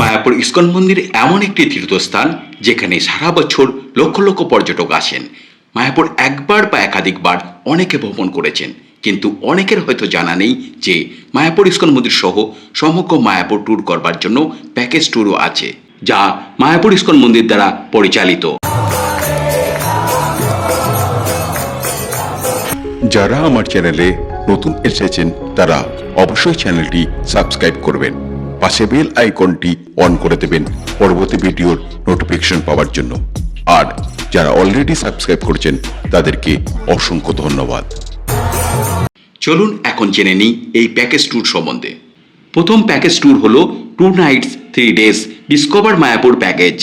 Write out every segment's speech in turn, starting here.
Mayapur ISKCON মন্দির এমন একটি তীর্থস্থান যেখানে সারা বছর লক্ষ লক্ষ পর্যটক আসেন। মায়াপুর একবার বা একাধিকবার অনেকে ভ্রমণ করেছেন, কিন্তু অনেকের হয়তো জানা নেই যে মায়াপুর ইস্কন মন্দির সহ সমগ্র মায়াপুর ট্যুর করবার জন্য প্যাকেজ ট্যুরও আছে, যা মায়াপুর ইস্কন মন্দির দ্বারা পরিচালিত। যারা আমার চ্যানেলে নতুন এসেছেন, তারা অবশ্যই চ্যানেলটি সাবস্ক্রাইব করবেন। পাশে বেল আইকনটি অন করে দেবেন পরবর্তী ভিডিওর নোটিফিকেশন পাওয়ার জন্য। আর যারা অলরেডি সাবস্ক্রাইব করেছেন, তাদেরকে অসংখ্য ধন্যবাদ। চলুন এখন জেনে নিই এই প্যাকেজ ট্যুর সম্বন্ধে। প্রথম প্যাকেজ ট্যুর হলো two nights three days discover Mayapur package.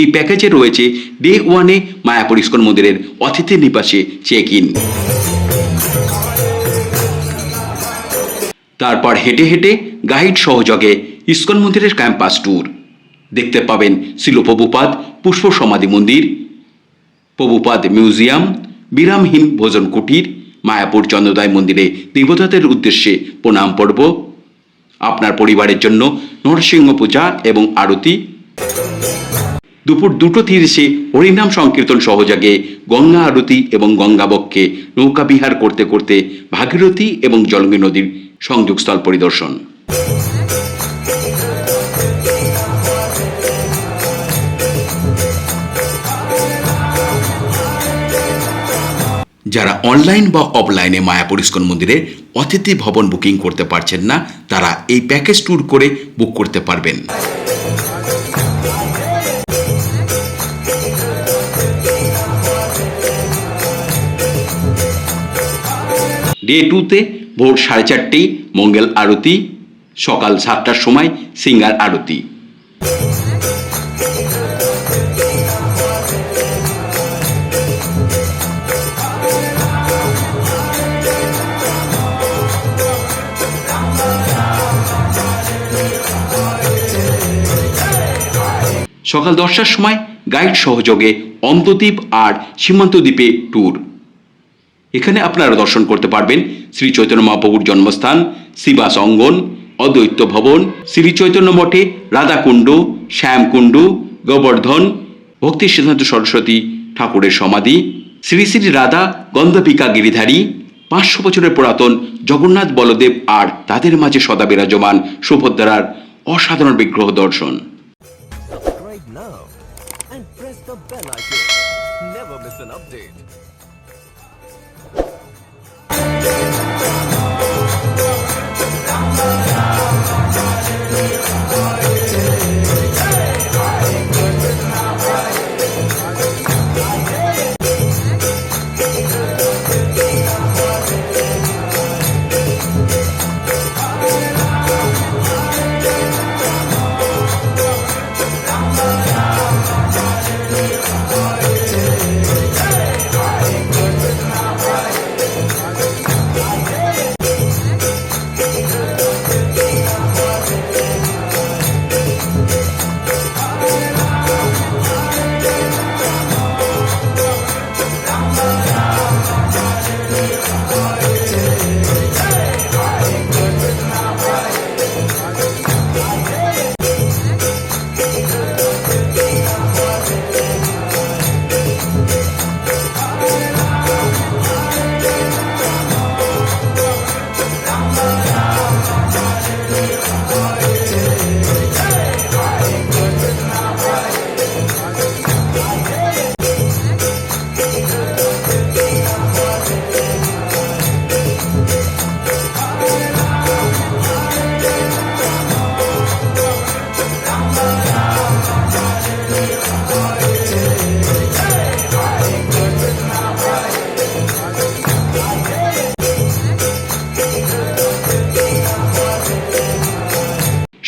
এই প্যাকেজে রয়েছে ডে ওয়ানে মায়াপুর ইস্কন মন্দিরের অতিথি নিবাসে চেক ইন তারপর হেঁটে হেঁটে গাইড সহযোগে ইস্কন মন্দিরের ক্যাম্পাস ট্যুর। দেখতে পাবেন শিলপ্রভুপাদ পুষ্প সমাধি মন্দির, প্রভুপাদ মিউজিয়াম, বিরামহীন ভোজন কুটির, মায়াপুর চন্দ্রদায় মন্দিরে দেবতাদের উদ্দেশ্যে প্রণাম পর্ব। আপনার পরিবারের জন্য নরসিংহ পূজা এবং আরতি। দুপুর দুটো তিরিশে হরিনাম সংকীর্তন সহযোগে গঙ্গা আরতি এবং গঙ্গাবক্ষে নৌকা বিহার করতে করতে ভাগীরথী এবং জলঙ্গি নদীর সংযোগস্থল পরিদর্শন। যারা অনলাইন বা অফলাইনে মায়াপুর ইস্কন মন্দিরে অতিথি ভবন বুকিং করতে পারছেন না, তারা এই প্যাকেজ ট্যুর করে বুক করতে পারবেন। ডে টুতে ভোর সাড়ে চারটেই মঙ্গল আরতি, সকাল সাতটার সময় সিঙ্গার আরতি। সকাল দশটার সময় গাইড সহযোগে অন্তদ্বীপ আর সীমান্ত দ্বীপে ট্যুর এখানে আপনারা দর্শন করতে পারবেন শ্রী চৈতন্য মহাপ্রভুর জন্মস্থান, শিবাস অঙ্গন, অদ্বৈত ভবন, শ্রী চৈতন্য মঠে রাধাকুণ্ড, শ্যামকুণ্ড, গোবর্ধন ভক্তি সিদ্ধান্ত সরস্বতী ঠাকুরের সমাধি, শ্রী শ্রী রাধা গন্ধপিকা গিরিধারী, পাঁচশো বছরের পুরাতন জগন্নাথ বলদেব আর তাদের মাঝে সদা বিরাজমান সুভদ্রার অসাধারণ বিগ্রহ দর্শন.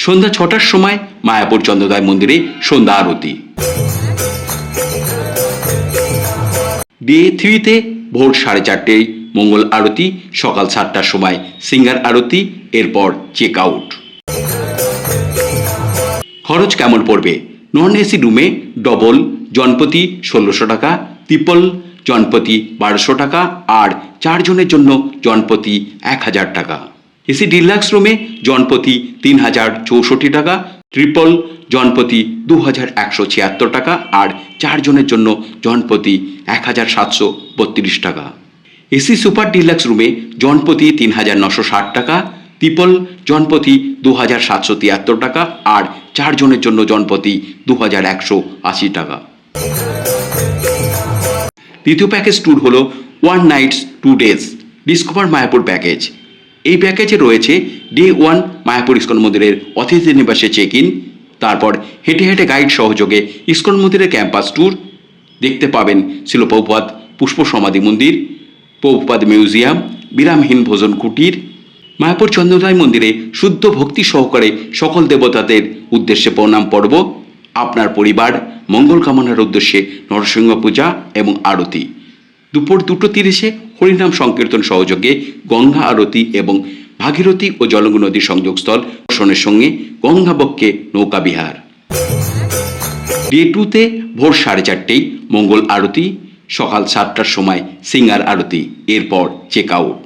সন্ধ্যা ছটার সময় মায়াপুর চন্দ্রদয় মন্দিরে সন্ধ্যা আরতি। ডে থ্রিতে ভোর সাড়ে চারটেয় মঙ্গল আরতি, সকাল সাতটার সময় সিঙ্গার আরতি, এরপর চেক আউট খরচ কেমন পড়বে? নন এসি রুমে ডবল জনপতি ষোলোশো টাকা ট্রিপল জনপতি বারোশো টাকা, আর চারজনের জন্য জনপতি এক হাজার টাকা। এসি ডিলাক্স রুমে জনপতি তিন হাজার চৌষট্টি টাকা, ট্রিপল জনপ্রতি দু হাজার একশো ছিয়াত্তর টাকা আর চারজনের জন্য জনপ্রতি এক হাজার সাতশো বত্রিশ টাকা। এসি সুপার ডিলাক্স রুমে জনপ্রতি তিন হাজার নশো ষাট টাকা, ট্রিপল জনপতি দু হাজার সাতশো তিয়াত্তর টাকা আর চারজনের জন্য জনপতি দু হাজার একশো আশি টাকা। দ্বিতীয় প্যাকেজ ট্যুর হলো one nights two days discover Mayapur package এই প্যাকেজে রয়েছে ডে ওয়ান মায়াপুর ইস্কন মন্দিরের অতিথি নিবাসে চেক ইন তারপর হেঁটে হেঁটে গাইড সহযোগে ইস্কন মন্দিরের ক্যাম্পাস ট্যুর দেখতে পাবেন ছিল পৌপাত পুষ্প সমাধি মন্দির পৌপাত মিউজিয়াম বিরামহীন ভোজন কুটির, মায়াপুর চন্দ্ররায় মন্দিরে শুদ্ধ ভক্তি সহকারে সকল দেবতাদের উদ্দেশ্যে প্রণাম পর্ব, আপনার পরিবার, মঙ্গল কামনার উদ্দেশ্যে নরসিংহ পূজা এবং আরতি। দুপুর দুটো তিরিশে হরিনাম সংকীর্তন সহযোগে গঙ্গা আরতি এবং ভাগীরথী ও জলঙ্গ নদীর সংযোগস্থল দর্শনের সঙ্গে গঙ্গাবক্ষে নৌকা বিহার। ডে টুতে ভোর সাড়ে চারটেই মঙ্গল আরতি, সকাল সাতটার সময় সিঙ্গার আরতি, এরপর চেক আউট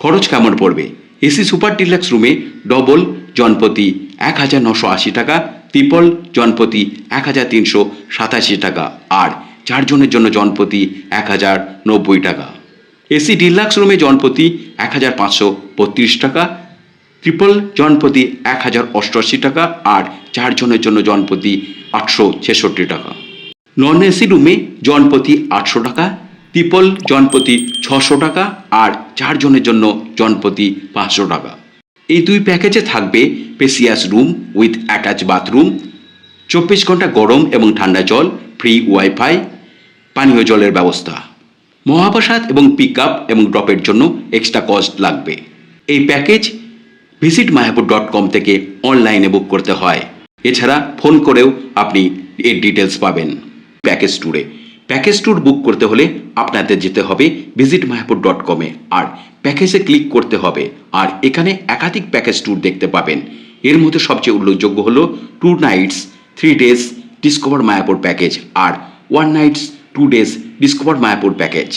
খরচ কেমন পড়বে? এসি সুপার ডিলাক্স রুমে ডবল জনপতি এক হাজার নশো আশি টাকা ট্রিপল জনপতি এক হাজার তিনশো সাতাশি টাকা। আর চারজনের জন্য জনপতি এক হাজার নব্বই টাকা। এসি ডিলাক্স রুমে জনপতি এক হাজার পাঁচশো বত্রিশ টাকা, ট্রিপল জনপতি এক হাজার অষ্টআশি টাকা আর চারজনের জন্য জনপতি আটশো ছেষট্টি টাকা। নন এসি রুমে জনপতি আটশো টাকা, ট্রিপল জনপতি ছশো টাকা আর চারজনের জন্য জনপতি পাঁচশো টাকা। এই দুই প্যাকেজে থাকবে spacious room with attach bathroom, চব্বিশ ঘণ্টা গরম এবং ঠান্ডা জল, ফ্রি ওয়াইফাই পানীয় জলের ব্যবস্থা। মহাপ্রসাদ এবং পিক আপ এবং ড্রপের জন্য এক্সট্রা কস্ট লাগবে। এই package visit Mayapur dot com থেকে অনলাইনে বুক করতে হয়। এছাড়া ফোন করেও আপনি এর ডিটেলস পাবেন। প্যাকেজ ট্যুরে প্যাকেজ ট্যুর বুক করতে হলে আপনাদের যেতে হবে ভিজিট মায়াপুর ডট কমে আর প্যাকেজে ক্লিক করতে হবে। আর এখানে একাধিক প্যাকেজ ট্যুর দেখতে পাবেন। এর মধ্যে সবচেয়ে উল্লেখযোগ্য হলো two nights three days discover Mayapur package আর one nights two days discover Mayapur package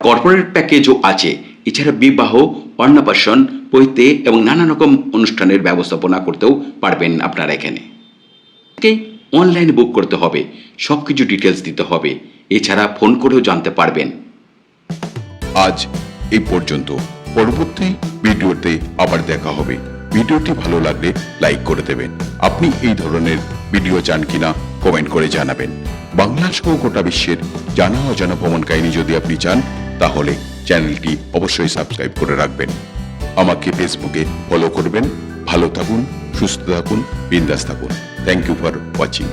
corporate প্যাকেজও আছে। এছাড়া বিবাহ, অন্নপ্রাশন পৈতে এবং নানা রকম অনুষ্ঠানের ব্যবস্থাপনা করতেও পারবেন আপনারা এখানে। অনলাইনে বুক করতে হবে। সব কিছু ডিটেলস দিতে হবে। এছাড়া ফোন করেও জানতে পারবেন। আজ এই পর্যন্ত। পরবর্তী ভিডিওতে আবার দেখা হবে। ভিডিওটি ভালো লাগলে লাইক করে দেবেন। আপনি এই ধরনের ভিডিও চান কিনা কমেন্ট করে জানাবেন। বাংলা সহ গোটা বিশ্বের জানা অজানা ভ্রমণ কাহিনী যদি আপনি চান, তাহলে চ্যানেলটি অবশ্যই সাবস্ক্রাইব করে রাখবেন। আমাকে ফেসবুকে ফলো করবেন। ভালো থাকুন, সুস্থ থাকুন, বিন্দাস থাকুন। Thank you for watching